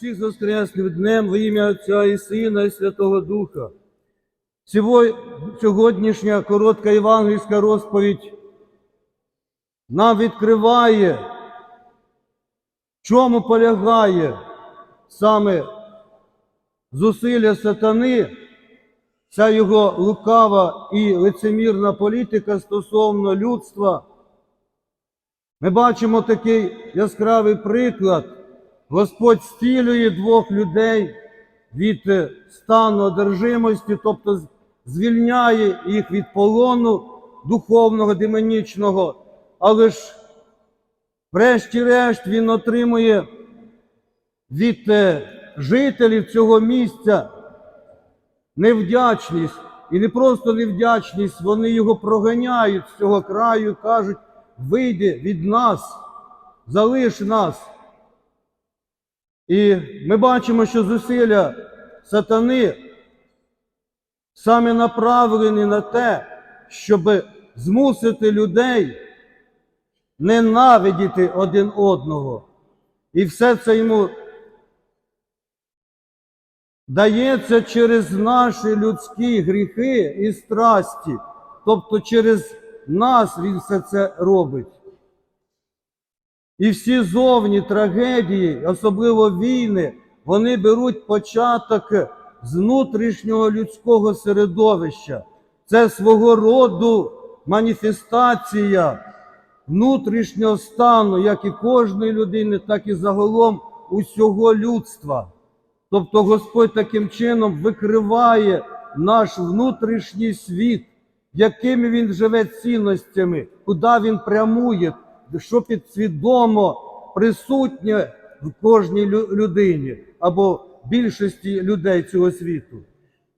Всіх з Воскресним днем во ім'я Отця і Сина, і Святого Духа. Сьогоднішня коротка євангельська розповідь нам відкриває, в чому полягає саме зусилля сатани, ця його лукава і лицемірна політика стосовно людства. Ми бачимо такий яскравий приклад. Господь стілює двох людей від е, стану одержимості, тобто звільняє їх від полону духовного, демонічного, але ж, врешті-решт, він отримує від е, жителів цього місця невдячність. І не просто невдячність, вони його проганяють з цього краю, кажуть, вийди від нас, залиш нас. І ми бачимо, що зусилля сатани саме направлені на те, щоб змусити людей ненавидіти один одного. І все це йому дається через наші людські гріхи і страсті. Тобто через нас він все це робить. І всі зовні трагедії, особливо війни, вони беруть початок з внутрішнього людського середовища. Це свого роду маніфестація внутрішнього стану, як і кожної людини, так і загалом усього людства. Тобто Господь таким чином викриває наш внутрішній світ, якими він живе цінностями, куди він прямує, що підсвідомо присутнє в кожній людині або більшості людей цього світу.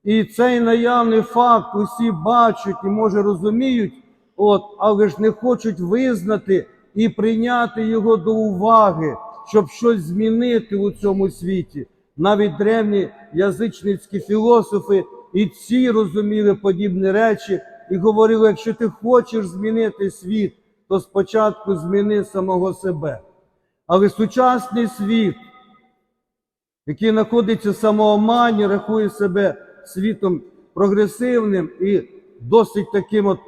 І цей наявний факт усі бачать і може розуміють, от, але ж не хочуть визнати і прийняти його до уваги, щоб щось змінити у цьому світі. Навіть древні язичницькі філософи і ці розуміли подібні речі і говорили: якщо ти хочеш змінити світ, то спочатку зміни самого себе. Але сучасний світ, який знаходиться в самоомані, рахує себе світом прогресивним і досить таким от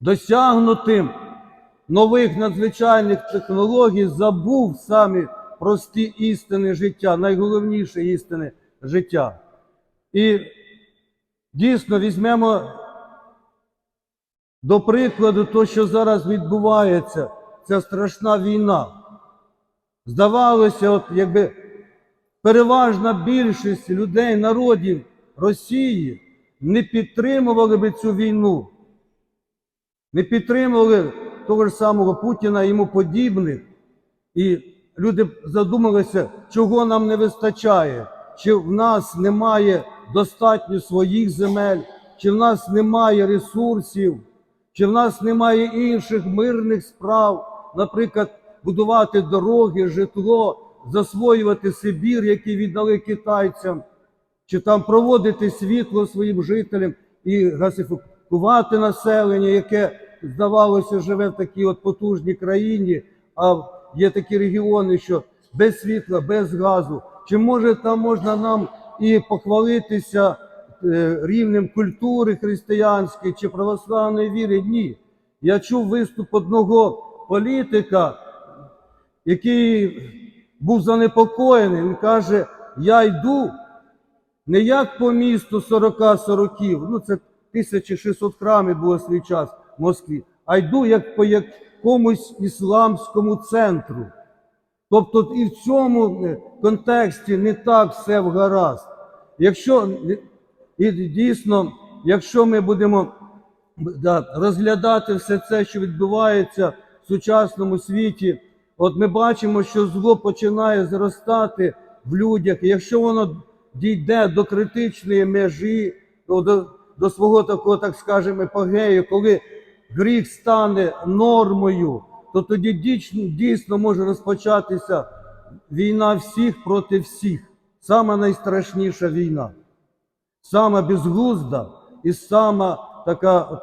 досягнутим нових надзвичайних технологій, забув самі прості істини життя, найголовніші істини життя. І дійсно візьмемо до прикладу то, що зараз відбувається, ця страшна війна. Здавалося, от якби переважна більшість людей, народів Росії не підтримували би цю війну, не підтримували того ж самого Путіна і йому подібних. І люди задумалися, чого нам не вистачає, чи в нас немає достатньо своїх земель, чи в нас немає ресурсів, чи в нас немає інших мирних справ, наприклад, будувати дороги, житло, засвоювати Сибір, який віддали китайцям, чи там проводити світло своїм жителям і газифікувати населення, яке, здавалося, живе в такій от потужній країні, а є такі регіони, що без світла, без газу. Чи може там можна нам і похвалитися рівнем культури християнської чи православної віри? Ні. Я чув виступ одного політика, який був занепокоєний. Він каже: Я йду не як по місту 40 сороків, ну це 1600 храмів було свій час в Москві, а йду як по якомусь ісламському центру. Тобто і в цьому е, контексті не так все вгаразд. Якщо і дійсно, якщо ми будемо да, розглядати все це, що відбувається в сучасному світі, от ми бачимо, що зло починає зростати в людях. І якщо воно дійде до критичної межі, то до, до свого такого, так скажемо, епогею, коли гріх стане нормою, то тоді дійсно, дійсно може розпочатися війна всіх проти всіх. Сама найстрашніша війна сама безглузда і сама така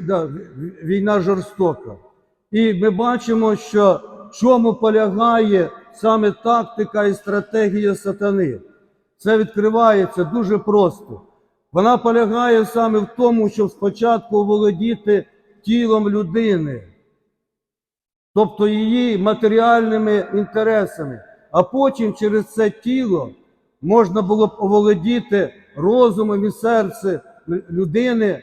да, війна жорстока. І ми бачимо, що чому полягає саме тактика і стратегія сатани. Це відкривається дуже просто. Вона полягає саме в тому, щоб спочатку оволодіти тілом людини, тобто її матеріальними інтересами, а потім через це тіло можна було б оволодіти розумом і серцем людини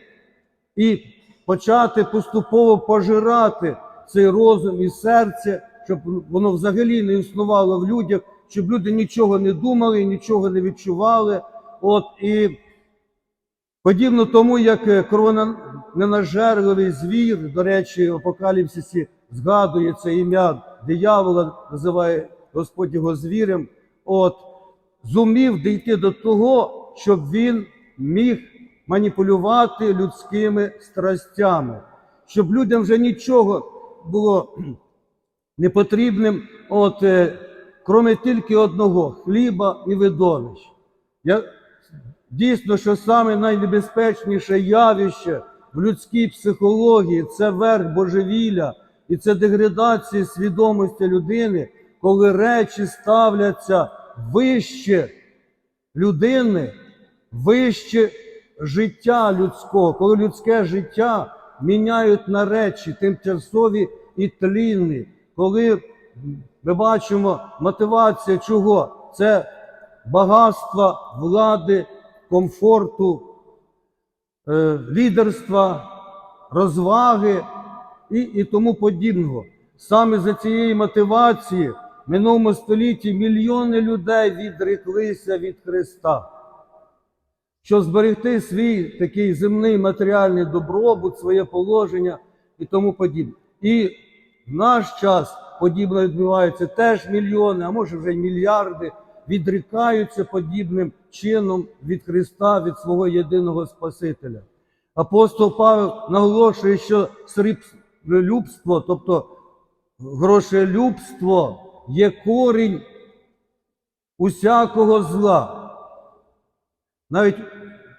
і почати поступово пожирати цей розум і серце, щоб воно взагалі не існувало в людях, щоб люди нічого не думали, нічого не відчували. От і подібно тому, як е, кровоненажерливий звір, до речі, в апокаліпсисі згадує це ім'я диявола, називає Господь його звірем. От зумів дійти до того, щоб він міг маніпулювати людськими страстями, щоб людям вже нічого було непотрібним, от, е, кроме тільки одного хліба і видовищ. Я, дійсно, що саме найнебезпечніше явище в людській психології це верх божевілля і це деградація свідомості людини, коли речі ставляться вище людини, вище життя людського, коли людське життя міняють на речі тимчасові і тлінні, коли ми бачимо мотивація чого? Це багатства, влади, комфорту, е, лідерства, розваги і, і тому подібного. Саме за цієї мотивації в минулому столітті мільйони людей відреклися від Христа. Щоб зберегти свій такий земний матеріальний добробут, своє положення і тому подібне. І в наш час подібно відбувається теж мільйони, а може вже й мільярди, відрікаються подібним чином від Христа, від свого єдиного Спасителя. Апостол Павел наголошує, що сріблюбство, тобто грошелюбство, є корінь усякого зла. Навіть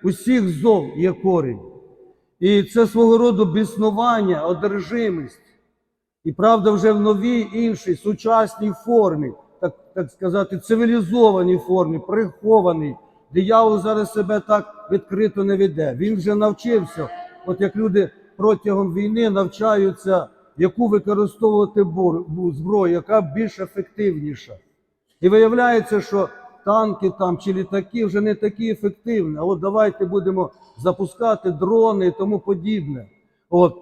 усіх зол є корінь. І це свого роду біснування, одержимість. І правда, вже в новій іншій сучасній формі, так, так сказати, цивілізованій формі, прихованій. Диявол зараз себе так відкрито не веде. Він вже навчився, от як люди протягом війни навчаються, яку використовувати зброю, яка більш ефективніша. І виявляється, що танки там чи літаки вже не такі ефективні. От давайте будемо запускати дрони і тому подібне. От.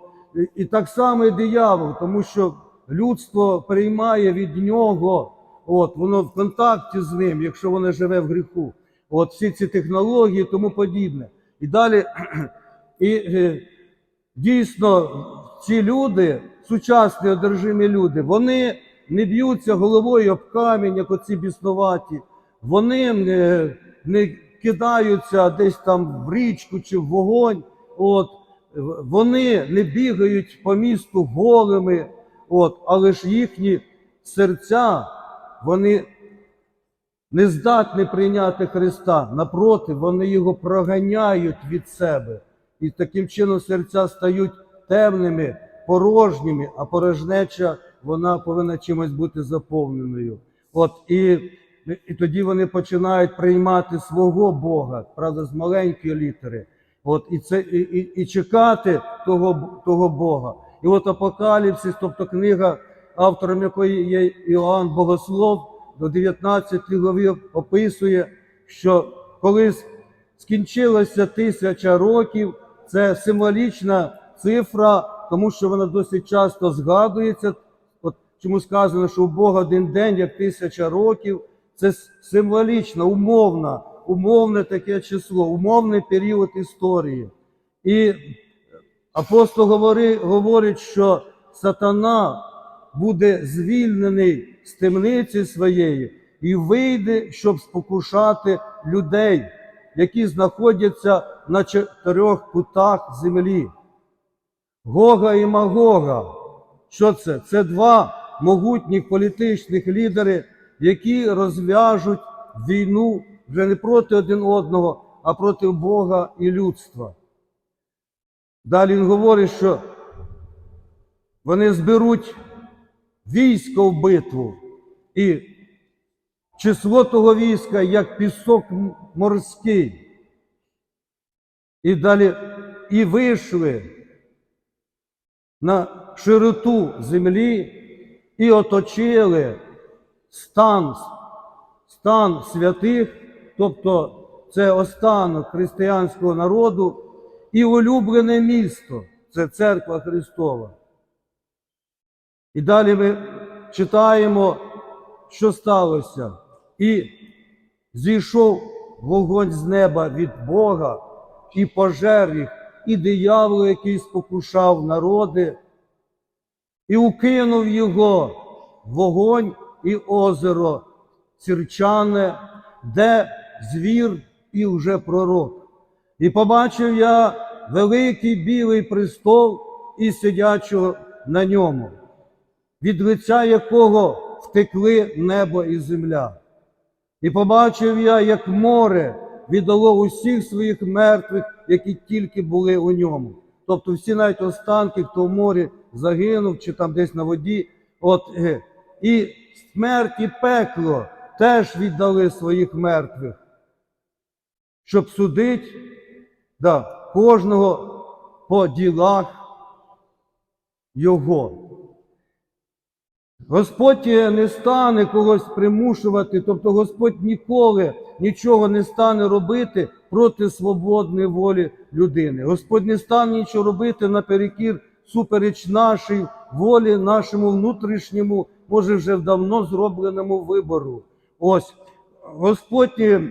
І, так само і диявол, тому що людство приймає від нього, от, воно в контакті з ним, якщо воно живе в гріху. От всі ці технології і тому подібне. І далі, і е, дійсно, ці люди, сучасні одержимі люди, вони не б'ються головою об камінь, як оці біснуваті. Вони не, не кидаються десь там в річку чи в вогонь. От, вони не бігають по місту голими, от, але ж їхні серця, вони не здатні прийняти Христа. Напроти, вони його проганяють від себе. І таким чином серця стають темними, порожніми, а порожнеча вона повинна чимось бути заповненою. От і, і тоді вони починають приймати свого Бога, правда, з маленької літери. От і це і, і, і чекати того, того Бога. І от Апокаліпсис, тобто книга, автором якої є Іоанн Богослов, до 19 глави описує, що коли скінчилося тисяча років, це символічна цифра, тому що вона досить часто згадується. От чому сказано, що у Бога один день, як тисяча років, це символічна, умовна, умовне таке число, умовний період історії. І апостол говори, говорить, що сатана буде звільнений з темниці своєї і вийде, щоб спокушати людей, які знаходяться на чотирьох кутах землі. Гога і Магога. Що це? Це два могутніх політичних лідери, які розв'яжуть війну вже не проти один одного, а проти Бога і людства. Далі він говорить, що вони зберуть військо в битву і число того війська, як пісок морський. І далі і вийшли на широту землі і оточили стан, стан святих, тобто це останок християнського народу, і улюблене місто це церква Христова. І далі ми читаємо, що сталося. І зійшов вогонь з неба від Бога, і пожер їх, і диявол, який спокушав народи, і укинув його вогонь і озеро Сірчане, де звір і вже пророк. І побачив я великий білий престол і сидячого на ньому, від лиця якого втекли небо і земля. І побачив я, як море віддало усіх своїх мертвих, які тільки були у ньому. Тобто всі навіть останки, хто в морі загинув чи там десь на воді. От, е, і смерть і пекло теж віддали своїх мертвих, щоб судити да, кожного по ділах його. Господь не стане когось примушувати, тобто Господь ніколи нічого не стане робити проти свободної волі людини. Господь не стане нічого робити наперекір супереч нашій волі, нашому внутрішньому, може вже давно зробленому вибору. Ось Господь не-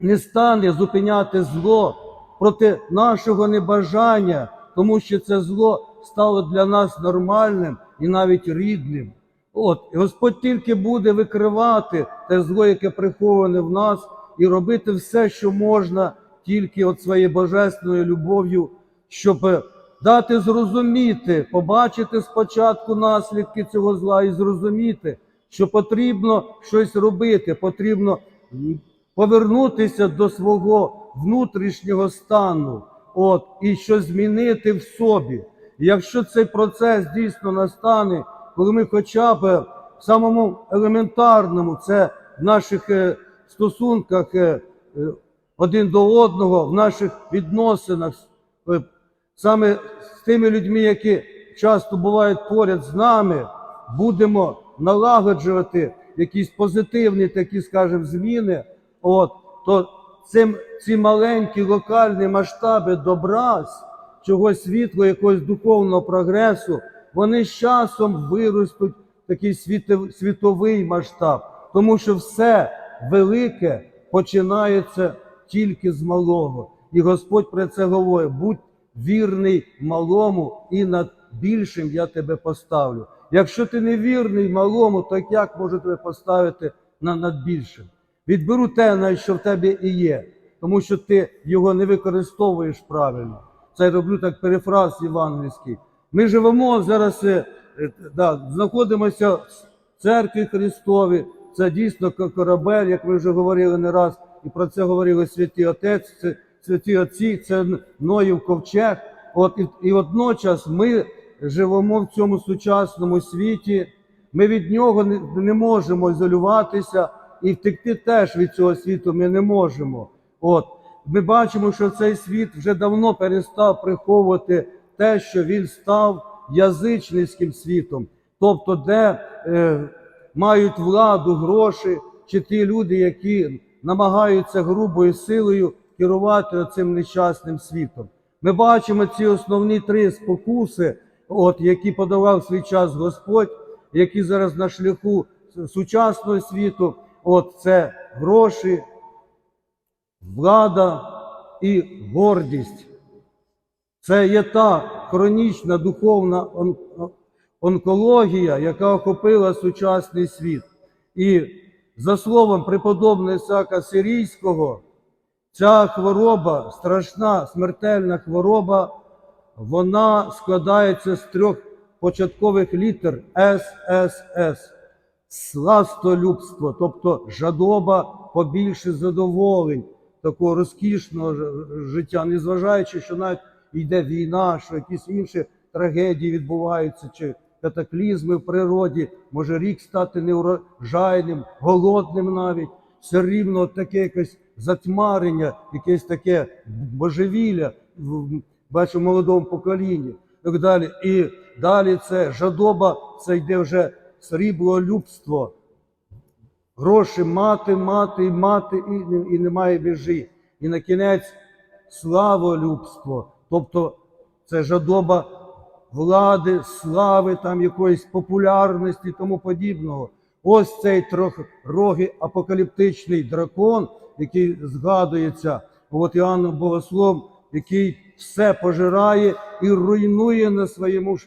не стане зупиняти зло проти нашого небажання, тому що це зло стало для нас нормальним і навіть рідним. От, Господь тільки буде викривати те зло, яке приховане в нас, і робити все, що можна, тільки от своєю божественною любов'ю, щоб е, дати зрозуміти, побачити спочатку наслідки цього зла і зрозуміти, що потрібно щось робити, потрібно повернутися до свого внутрішнього стану, от, і щось змінити в собі. Якщо цей процес дійсно настане, коли ми хоча б в самому елементарному, це в наших е, стосунках е, е, один до одного, в наших відносинах, саме з тими людьми, які часто бувають поряд з нами, будемо налагоджувати якісь позитивні такі, скажімо, зміни, от, то цим, ці маленькі локальні масштаби добра, чогось світлого, якогось духовного прогресу, вони з часом виростуть такий світов- світовий масштаб, тому що все велике починається тільки з малого. І Господь про це говорить: будь вірний малому, і над більшим я тебе поставлю. Якщо ти не вірний малому, то як можу тебе поставити на- над більшим? Відберу те, на що в тебе і є, тому що ти його не використовуєш правильно. Це я роблю так перефраз євангельський. Ми живемо зараз, е, е, да, знаходимося в церкві Христові. Це дійсно корабель, як ми вже говорили не раз, і про це говорили святі Отець, це святі Отці, це Ноїв ковчег. От і, і водночас ми живемо в цьому сучасному світі. Ми від нього не, не можемо ізолюватися і втекти теж від цього світу ми не можемо. От ми бачимо, що цей світ вже давно перестав приховувати те, що він став язичницьким світом, тобто, де е, мають владу, гроші, чи ті люди, які намагаються грубою силою керувати цим нещасним світом. Ми бачимо ці основні три спокуси, от, які подавав свій час Господь, які зараз на шляху сучасного світу. От це гроші, влада і гордість. Це є та хронічна духовна онкологія, яка охопила сучасний світ. І за словом преподобного Ісака Сирійського, ця хвороба, страшна смертельна хвороба, вона складається з трьох початкових літер ССС. Сластолюбство, тобто жадоба побільше задоволень, такого розкішного життя, незважаючи, що навіть йде війна, що якісь інші трагедії відбуваються, чи катаклізми в природі, може рік стати неурожайним, голодним навіть, все рівно таке якесь затьмарення, якесь таке божевілля, бачу в молодому поколінні. Так далі. І далі це жадоба, це йде вже сріблолюбство. Гроші мати, мати мати, і, і немає межі. І на кінець славолюбство. Тобто це жадоба влади, слави, там якоїсь популярності і тому подібного. Ось цей трохрогий апокаліптичний дракон, який згадується от Іоанном Богословом, який все пожирає і руйнує на своєму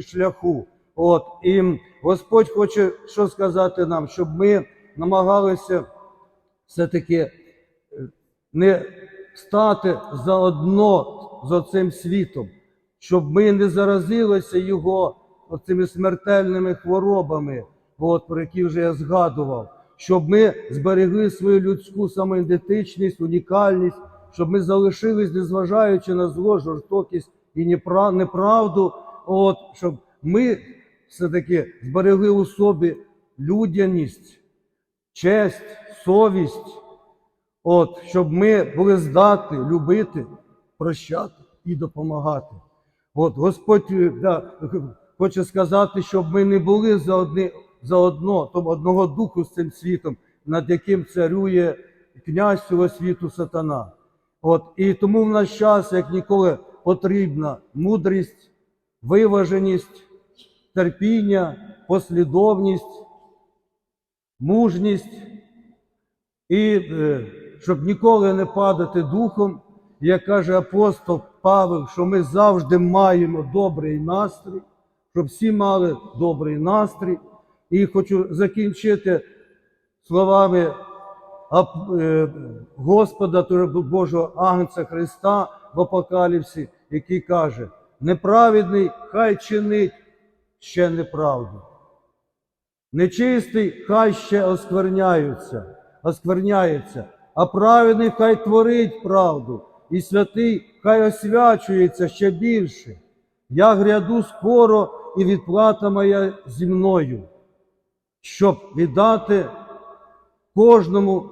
шляху. От і Господь хоче що сказати нам, щоб ми намагалися все-таки е, не стати заодно з цим світом, щоб ми не заразилися його оцими смертельними хворобами, от, про які вже я згадував, щоб ми зберегли свою людську самоідентичність, унікальність, щоб ми залишились, незважаючи на зло, жорстокість і неправду, от, щоб ми все-таки зберегли у собі людяність, честь, совість. От, щоб ми були здатні любити, прощати і допомагати. От Господь е, да, хоче сказати, щоб ми не були за одни, заодно, тобто одного духу з цим світом, над яким царює князь цього світу сатана. От, і тому в наш час, як ніколи, потрібна мудрість, виваженість, терпіння, послідовність, мужність і е, щоб ніколи не падати духом, як каже апостол Павел, що ми завжди маємо добрий настрій, щоб всі мали добрий настрій. І хочу закінчити словами е, Господа Божого Агнця Христа в Апокаліпсі, який каже: неправедний хай чинить ще неправду. Нечистий хай ще оскверняються, оскверняється, а праведний хай творить правду, і святий хай освячується ще більше. Я гряду скоро, і відплата моя зі мною, щоб віддати кожному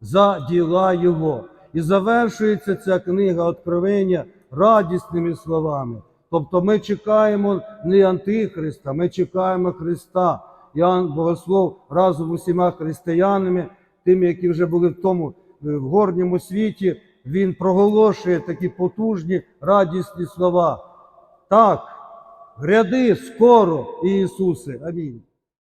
за діла Його. І завершується ця книга Откровення радісними словами. Тобто ми чекаємо не Антихриста, ми чекаємо Христа. Іоанн Богослов разом з усіма християнами, тими, які вже були в тому е, в горньому світі, він проголошує такі потужні радісні слова. Так, гряди скоро, Ісусе. Амінь.